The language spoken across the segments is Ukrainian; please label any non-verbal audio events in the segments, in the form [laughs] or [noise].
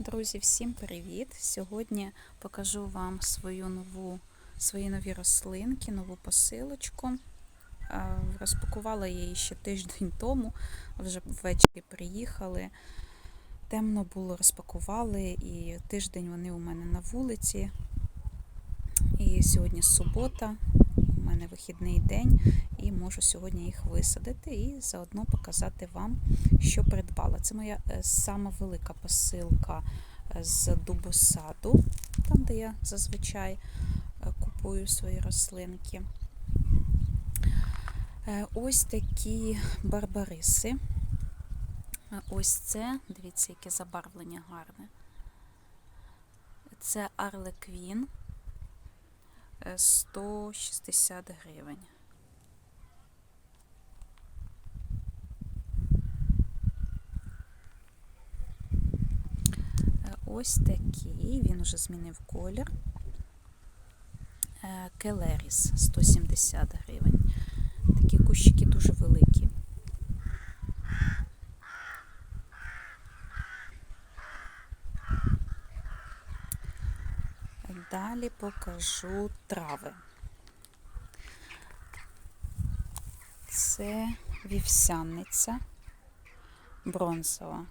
Друзі, всім привіт! Сьогодні покажу вам свою нову, свої нові рослинки, нову посилочку. Розпакувала я її ще тиждень тому, вже ввечері приїхали. Темно було, розпакували, і тиждень вони у мене на вулиці. І сьогодні субота, мене вихідний день, і можу сьогодні їх висадити і заодно показати вам, що придбала. Це моя е, сама велика посилка е, з дубосаду, там, де я зазвичай е, купую свої рослинки. Ось такі барбариси. Ось це, дивіться, яке забарвлення гарне. Це Арлеквін. Е, 160 гривень. Е, Ось такий, він уже змінив колір. Е, Келеріс 170 гривень. Такі кущики дуже великі. Далі покажу трави. Це вівсяниця бронзова.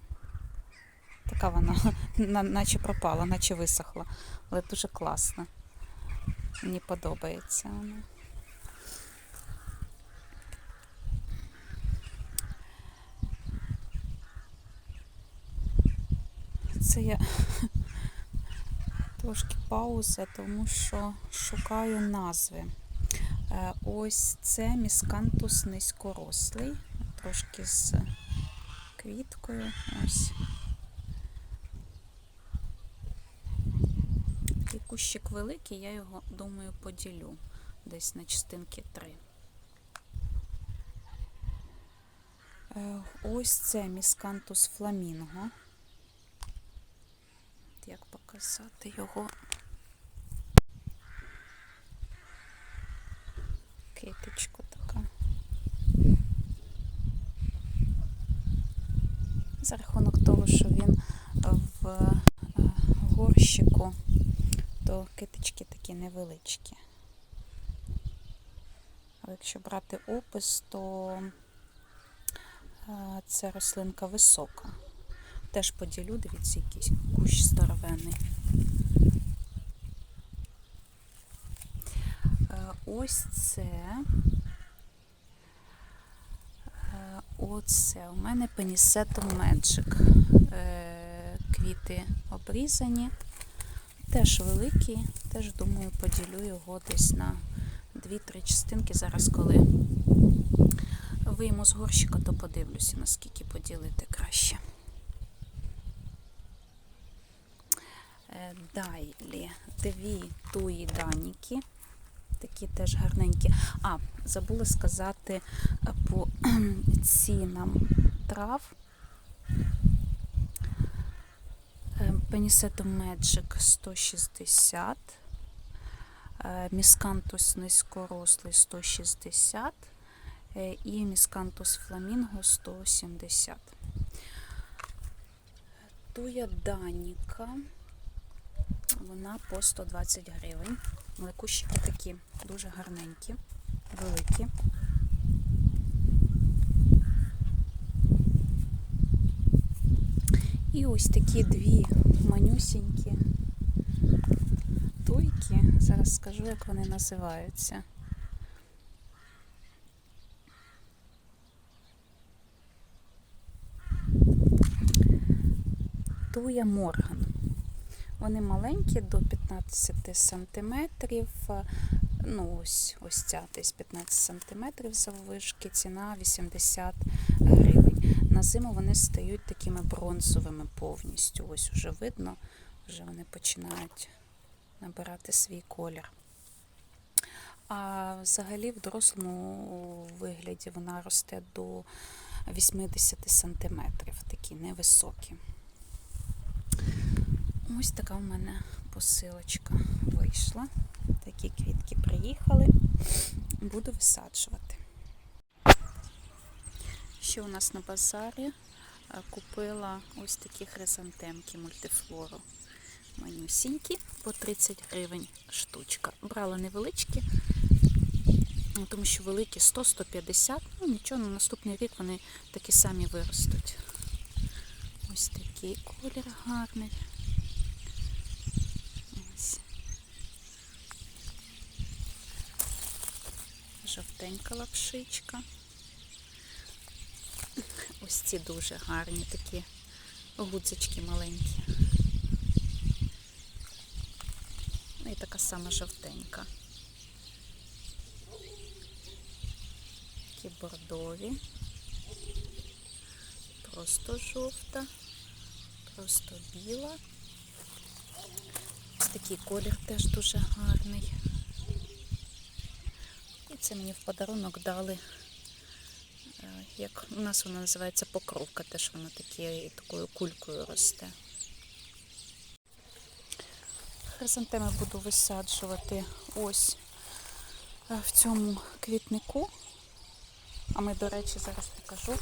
Така вона, [laughs] наче пропала, наче висохла, але дуже класна. Мені подобається вона. Це я трошки пауза, тому що шукаю назви. Е, Ось це міскантус низькорослий, трошки з квіткою. Ось. Такий кущик великий, я його, думаю, поділю десь на частинки три. Е, Ось це міскантус фламінго. Як його? Китичку така. За рахунок того, що він в е, горщику, то китички такі невеличкі. Але якщо брати опис, то е, ця рослинка висока. Теж поділю, дивіться, якийсь кущ здоровенний. Е, Ось це. Е, Оце у мене пенісетом Magic. Е, Квіти обрізані. Теж великий, теж думаю, поділю його десь на 2-3 частинки. Зараз, коли вийму з горщика, то подивлюся, наскільки поділити краще. Е, Далі дві туї даніки. Такі теж гарненькі. А, забула сказати е, по [clears throat] цінам трав. Пенісетом Magic 160, е, Міскантус низькорослий 160 е, і Міскантус фламінго 170. Туя Даніка, вона по 120 гривень. Але такі дуже гарненькі, великі. І ось такі дві манюсінькі туйки. Зараз скажу, як вони називаються. Туя Морган. Вони маленькі до 15 сантиметрів. Ну, ось ось ця десь 15 сантиметрів заввишки, ціна 80 гривень. На зиму вони стають такими бронзовими повністю. Ось уже видно, вже вони починають набирати свій колір. А взагалі в дорослому вигляді вона росте до 80 сантиметрів, такі невисокі. Ось така в мене посилочка вийшла. Такі квітки приїхали. Буду висаджувати. Що у нас на базарі? купила ось такі хризантемки мультифлору. Манюсінькі по 30 гривень штучка. Брала невеличкі, ну, тому що великі 100-150. Ну нічого, на наступний рік вони такі самі виростуть. Ось такий колір гарний. Ось. Жовтенька лапшичка. Ось ці дуже гарні такі гудзички маленькі. Ну і така сама жовтенька. Такі бордові. Просто жовта, просто біла. Ось такий колір теж дуже гарний. Це мені в подарунок дали, е, як у нас вона називається покровка, теж вона такі, такою кулькою росте. Хризантеми буду висаджувати ось е, в цьому квітнику. А ми, до речі, зараз покажу.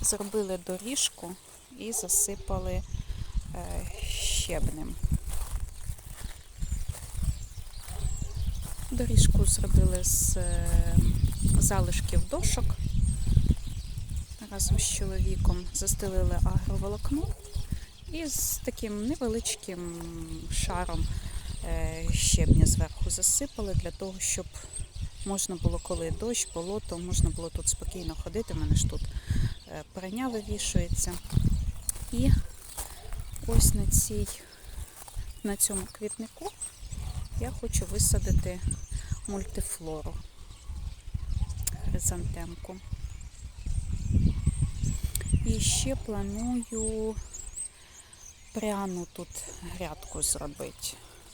Зробили доріжку і засипали е, щебнем. Доріжку зробили з е, залишків дошок. Разом з чоловіком застелили агроволокно і з таким невеличким шаром е, щебня зверху засипали для того, щоб можна було, коли дощ, болото, можна було тут спокійно ходити. У мене ж тут переня вивішується. І ось на цій, на цьому квітнику я хочу висадити мультифлору хризантемку. І ще планую пряну тут грядку зробити,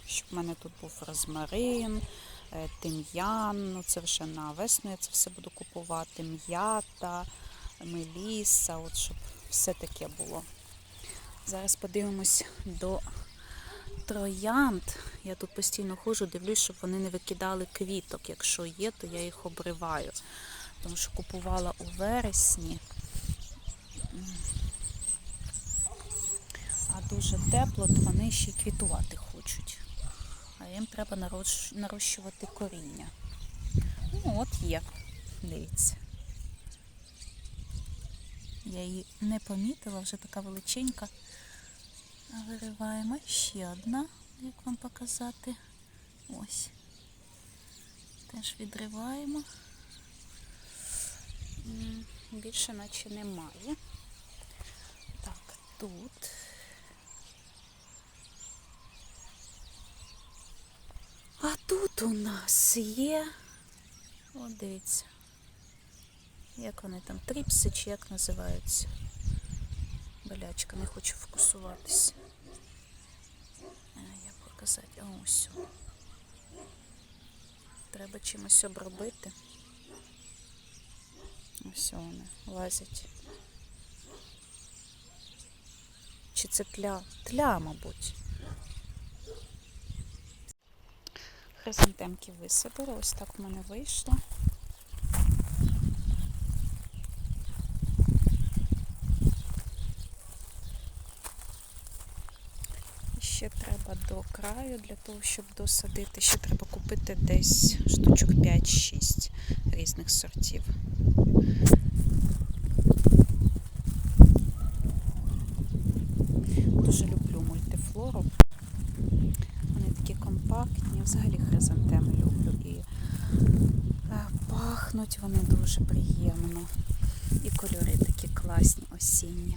щоб в мене тут був розмарин, е, тим'ян, ну це вже на весну я це все буду купувати, м'ята, меліса, от щоб все таке було. Зараз подивимось до троянд. Я тут постійно ходжу, дивлюсь, щоб вони не викидали квіток. Якщо є, то я їх обриваю. Тому що купувала у вересні. А дуже тепло, то вони ще й квітувати хочуть. А їм треба нарощувати коріння. Ну, от є. Дивіться. Я її не помітила, вже така величенька. Вириваємо ще одна, як вам показати. Ось. Теж відриваємо. Більше наче немає. Так, тут. А тут у нас є. От дивіться. Як вони там, тріпси чи як називаються? Болячка, не хочу фокусуватись. Показати? А ось. Треба чимось обробити. Ось вони лазять. Чи це тля? Тля, мабуть. Хризантемки висадила, ось так в мене вийшло. І Ще до краю для того, щоб досадити. Ще треба купити десь штучок 5-6 різних сортів. Дуже люблю мультифлору. Вони такі компактні, взагалі хризантеми люблю. І е, пахнуть вони дуже приємно. І кольори такі класні, осінні.